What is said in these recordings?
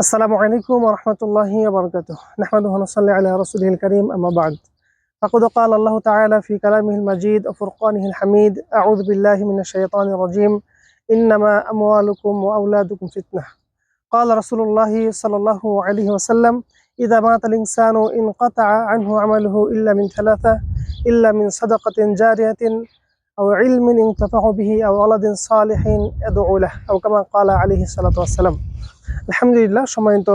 السلام عليكم ورحمة الله وبركاته. نحمده ونصلي على رسوله الكريم أما بعد. فقد قال الله تعالى في كلامه المجيد وفرقانه الحميد أعوذ بالله من الشيطان الرجيم. إنما أموالكم وأولادكم فتنة. قال رسول الله صلى الله عليه وسلم إذا مات الإنسان انقطع عنه عمله إلا من ثلاثة إلا من صدقة جارية أو علم ينتفع به أو ولد صالح يدعو له أو كما قال عليه الصلاة والسلام আলহামদুলিল্লাহ সম্মানিত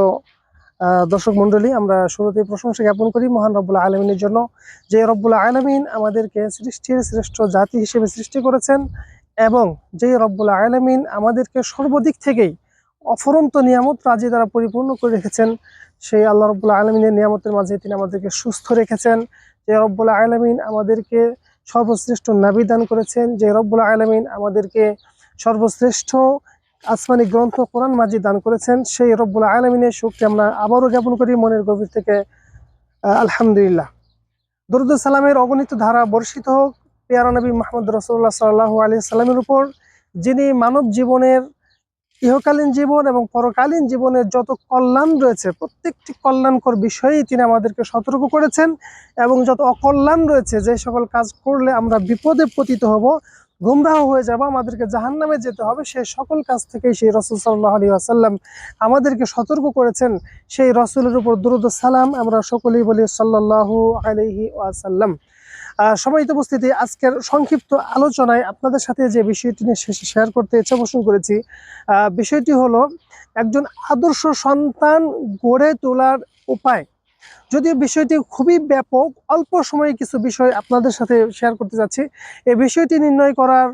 আহ, দর্শক মণ্ডলী আমরা শুরুতে প্রশংসা জ্ঞাপন করি মহান রব্বুল আলমিনের জন্য যে রব্বুল আলমিন আমাদেরকে সৃষ্টির শ্রেষ্ঠ জাতি হিসেবে সৃষ্টি করেছেন এবং যে রব্বুল আলমিন আমাদেরকে সর্বদিক থেকেই অফরন্ত নিয়ামত রাজি দ্বারা পরিপূর্ণ করে রেখেছেন সেই আল্লাহ রব্বুল আলমিনের নিয়ামতের মাঝে তিনি আমাদেরকে সুস্থ রেখেছেন যে রব্বুল আলমিন আমাদেরকে সর্বশ্রেষ্ঠ নাবি দান করেছেন যে রব্বুল আলমিন আমাদেরকে সর্বশ্রেষ্ঠ আসমানি গ্রন্থ কোরআন মাজি দান করেছেন। সেই রব্বুল আলমিনের সুখকে আমরা আবারও জ্ঞাপন করি মনের গভীর থেকে। আলহামদুলিল্লাহ। দরুদ সালামের অগণিত ধারা বর্ষিত হোক। পেয়ারা নবী মাহমুদ রসুল্লাহ সাল্লাহ আলি সাল্লামের উপর, যিনি মানব জীবনের ইহকালীন জীবন এবং পরকালীন জীবনের যত কল্যাণ রয়েছে, প্রত্যেকটি কল্যাণকর বিষয়েই তিনি আমাদেরকে সতর্ক করেছেন এবং যত অকল্যাণ রয়েছে, যে সকল কাজ করলে আমরা বিপদে পতিত হব, গুমরাহ হয়ে যাব, আমাদেরকে জাহান্নামে যেতে হবে সেই সকল কাজ থেকেই সেই রসুল সাল্লাহ আলী আসাল্লাম আমাদেরকে সতর্ক করেছেন। সেই রসুলের উপর দুরুদ সালাম আমরা সকলেই বলি সাল্লাহ আলহি ওয়াসাল্লাম। আহ, তো উপস্থিতি আজকের সংক্ষিপ্ত আলোচনায় আপনাদের সাথে যে বিষয়টি নিয়ে শেষে শেয়ার করতে ইচ্ছা পোষণ করেছি বিষয়টি হলো একজন আদর্শ সন্তান গড়ে তোলার উপায়। যদিও বিষয়টি খুবই ব্যাপক অল্প সময়ে কিছু বিষয় আপনাদের সাথে শেয়ার করতে যাচ্ছি। এই বিষয়টি নির্ণয় করার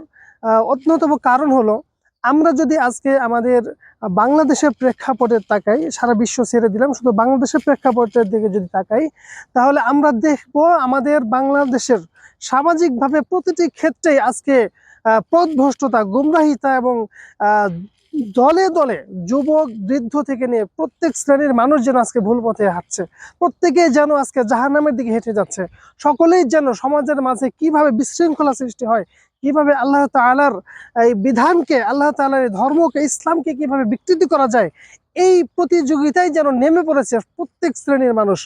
অন্যতম কারণ হলো আমরা যদি আজকে আমাদের বাংলাদেশের প্রেক্ষাপটে তাকাই, সারা বিশ্ব ছেড়ে দিলাম, শুধু বাংলাদেশের প্রেক্ষাপটের দিকে যদি তাকাই, তাহলে আমরা দেখব আমাদের বাংলাদেশের সামাজিকভাবে প্রতিটি ক্ষেত্রেই আজকে পথভ্রষ্টতা, গুমরাহিতা এবং দলে দলে যুবক, বৃদ্ধ থেকে নিয়ে প্রত্যেক শ্রেণির মানুষ যেন আজকে ভুল পথে হাঁটছে। প্রত্যেকেই যেন আজকে জাহান্নামের দিকে হেঁটে যাচ্ছে। সকলেই যেন সমাজের মাঝে কীভাবে বিশৃঙ্খলা সৃষ্টি হয়, কীভাবে আল্লাহ তাআলার এই বিধানকে, আল্লাহ তাআলার এই ধর্মকে, ইসলামকে কীভাবে বিকৃতি করা যায়, এই প্রতিযোগিতায় যেন নেমে পড়েছে প্রত্যেক শ্রেণির মানুষ।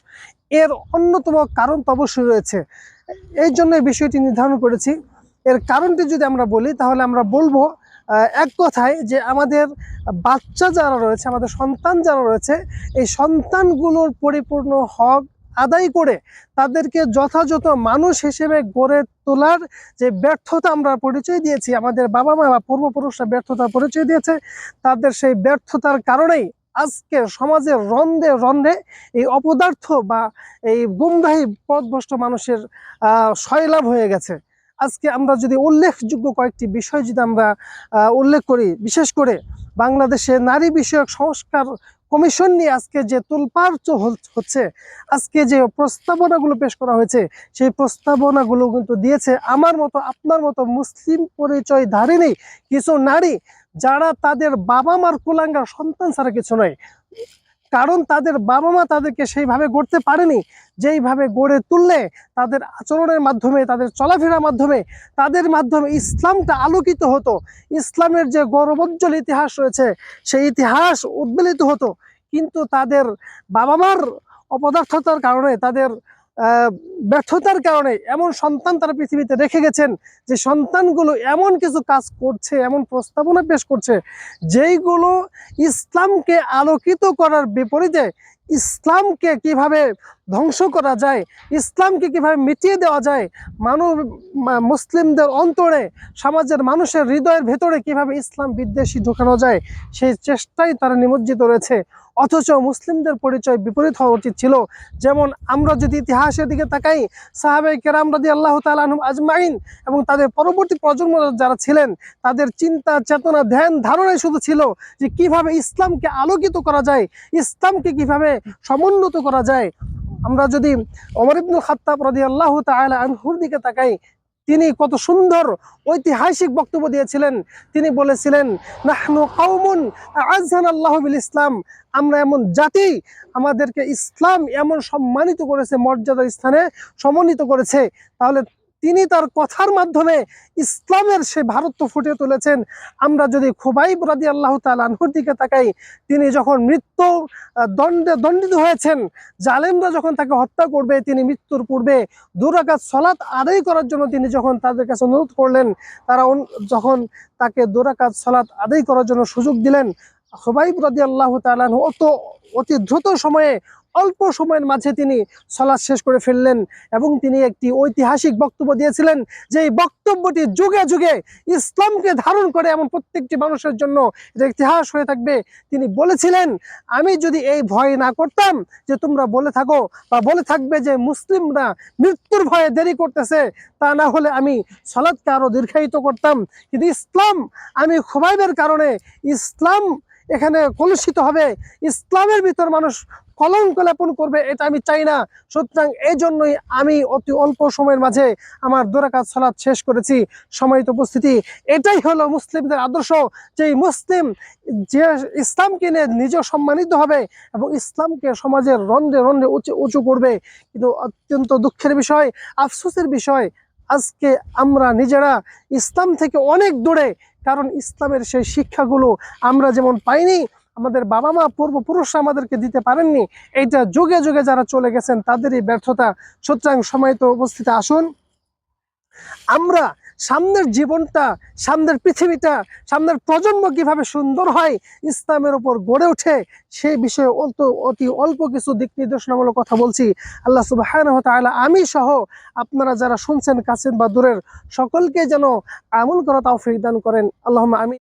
এর অন্যতম কারণ তো অবশ্যই রয়েছে। এই জন্য বিষয়টি নির্ধারণ করেছি। এর কারণটি যদি আমরা বলি, তাহলে আমরা বলব এক কথায় যে আমাদের বাচ্চা যারা রয়েছে, আমাদের সন্তান যারা রয়েছে, এই সন্তানগুলোর পরিপূর্ণ হক আদায় করে তাদেরকে যথাযথ মানুষ হিসেবে গড়ে তোলার যে ব্যর্থতা আমরা পরিচয় দিয়েছি, আমাদের বাবা মা বা পূর্বপুরুষরা ব্যর্থতার পরিচয় দিয়েছে, তাদের সেই ব্যর্থতার কারণেই আজকে সমাজের রন্ধে রন্ধে এই অপদার্থ বা এই গুমরাহী পথভ্রষ্ট মানুষের সয়লাভ হয়ে গেছে। আজকে আমরা যদি উল্লেখযোগ্য কয়েকটি বিষয় যদি আমরা উল্লেখ করি, বিশেষ করে বাংলাদেশে নারী বিষয়ক সংস্কার কমিশন নিয়ে আজকে যে তোলপাড় হচ্ছে, আজকে যে প্রস্তাবনাগুলো পেশ করা হয়েছে, সেই প্রস্তাবনাগুলো কিন্তু দিয়েছে আমার মতো, আপনার মতো মুসলিম পরিচয় ধারিনী কিছু নারী যারা তাদের বাবা মার কুলাঙ্গার সন্তান ছাড়া কিছু নয়। কারণ তাদের বাবা মা তাদেরকে সেইভাবে গড়তে পারেনি। যেইভাবে গড়ে তুললে তাদের আচরণের মাধ্যমে, তাদের চলাফেরার মাধ্যমে, তাদের মাধ্যমে ইসলামটা আলোকিত হতো। ইসলামের যে গৌরবোজ্জ্বল ইতিহাস রয়েছে, সেই ইতিহাস উদ্বেলিত হতো। কিন্তু তাদের বাবা মার অপদার্থতার কারণে তাদের ব্যর্থতার কারণে এমন সন্তান তারা পৃথিবীতে রেখে গেছেন যে সন্তানগুলো এমন কিছু কাজ করছে, এমন প্রস্তাবনা পেশ করছে, যেইগুলো ইসলামকে আলোকিত করার বিপরীতে ইসলামকে কীভাবে ধ্বংস করা যায়, ইসলামকে কীভাবে মিটিয়ে দেওয়া যায় মানব মা- মুসলিমদের অন্তরে, সমাজের মানুষের হৃদয়ের ভেতরে কীভাবে ইসলাম বিদ্বেষী ঢোকানো যায়, সেই চেষ্টায় তারা নিমজ্জিত রয়েছে। অথচ মুসলিমদের পরিচয় বিপরীত হওয়া উচিত ছিল। যেমন আমরা যদি ইতিহাসের দিকে তাকাই সাহাবে কেরাম রাদি আল্লাহ তালুম আজমাইন এবং তাদের পরবর্তী প্রজন্ম যারা ছিলেন, তাদের চিন্তা, চেতনা, ধ্যান, ধারণাই শুধু ছিল যে কীভাবে ইসলামকে আলোকিত করা যায়, ইসলামকে কীভাবে সমুন্নত করা যায়। আমরা যদি অমর ইবনুল খাত্তাব রদি আল্লাহ তালা আনহুর দিকে তাকাই, তিনি কত সুন্দর ঐতিহাসিক বক্তব্য দিয়েছিলেন। তিনি বলেছিলেন, নাহনু কৌমুন আজহান আল্লাহ বিল ইসলাম। আমরা এমন জাতি, আমাদেরকে ইসলাম এমন সম্মানিত করেছে মর্যাদা স্থানে সমন্বিত করেছে। তাহলে তিনি তার কথার মাধ্যমে ইসলামের সে ভারত ফুটিয়ে তুলেছেন। আমরা যদি খুবাইব রাদি আল্লাহ তালাহুর দিকে তাকাই, তিনি যখন মৃত্যু দণ্ডে, দণ্ডিত হয়েছেন, জালেমরা যখন তাকে হত্যা করবে, তিনি মৃত্যুর পূর্বে দুরাকাত সলাৎ আদায় করার জন্য তিনি যখন তাদের কাছে অনুরোধ করলেন, তারা যখন তাকে দুরাকাত সলাৎ আদায় করার জন্য সুযোগ দিলেন, খুবাইব রাদি আল্লাহ তালাহু অত, অতি দ্রুত সময়ে অল্প সময়ের মাঝে তিনি সলাৎ শেষ করে ফেললেন এবং তিনি একটি ঐতিহাসিক বক্তব্য দিয়েছিলেন যে এই বক্তব্যটি যুগে যুগে ইসলামকে ধারণ করে এমন প্রত্যেকটি মানুষের জন্য এটা ইতিহাস হয়ে থাকবে। তিনি বলেছিলেন, আমি যদি এই ভয় না করতাম যে তোমরা বলে থাকো বা বলে থাকবে যে মুসলিমরা মৃত্যুর ভয়ে দেরি করতেছে, তা না হলে আমি সলাদকে আরও দীর্ঘায়িত করতাম। কিন্তু ইসলাম, আমি খুবাইবের কারণে ইসলাম এখানে কলুষিত হবে। ইসলামের ভিতর মানুষ কলঙ্ক লেপন করবে, এটা আমি চাই না। সুতরাং এই জন্যই আমি অতি অল্প সময়ের মাঝে আমার দোরাকাত সালাত শেষ করেছি। সময়ত উপস্থিতি, এটাই হলো মুসলিমদের আদর্শ যে মুসলিম যে ইসলামকে নিয়ে নিজেও সম্মানিত হবে এবং ইসলামকে সমাজের রন্ধ্রে রন্ধ্রে উঁচু উঁচু করবে। কিন্তু অত্যন্ত দুঃখের বিষয়, আফসোসের বিষয় আজকে আমরা নিজেরা ইসলাম থেকে অনেক দূরে, কারণ ইসলামের সেই শিক্ষাগুলো আমরা যেমন পাইনি, আমাদের বাবা মা পূর্বপুরুষরা আমাদেরকে দিতে পারেননি, এইটা যুগে যুগে যারা চলে গেছেন তাদেরই ব্যর্থতা। সুতরাং সময় তো উপস্থিত, আসুন। আমরা সামনের জীবনটা, সামনের পৃথিবীটা, সামনের প্রজন্ম কীভাবে সুন্দর হয়, ইসলামের উপর গড়ে ওঠে সেই বিষয়ে অল্প, অতি অল্প কিছু দিক নির্দেশনামূলক কথা বলছি। আল্লাহ সুবাহ আমি সহ আপনারা যারা শুনছেন কাছেন বা দূরের, সকলকে যেন আমল করা তাও ফিরদান করেন। আল্লাহ আমি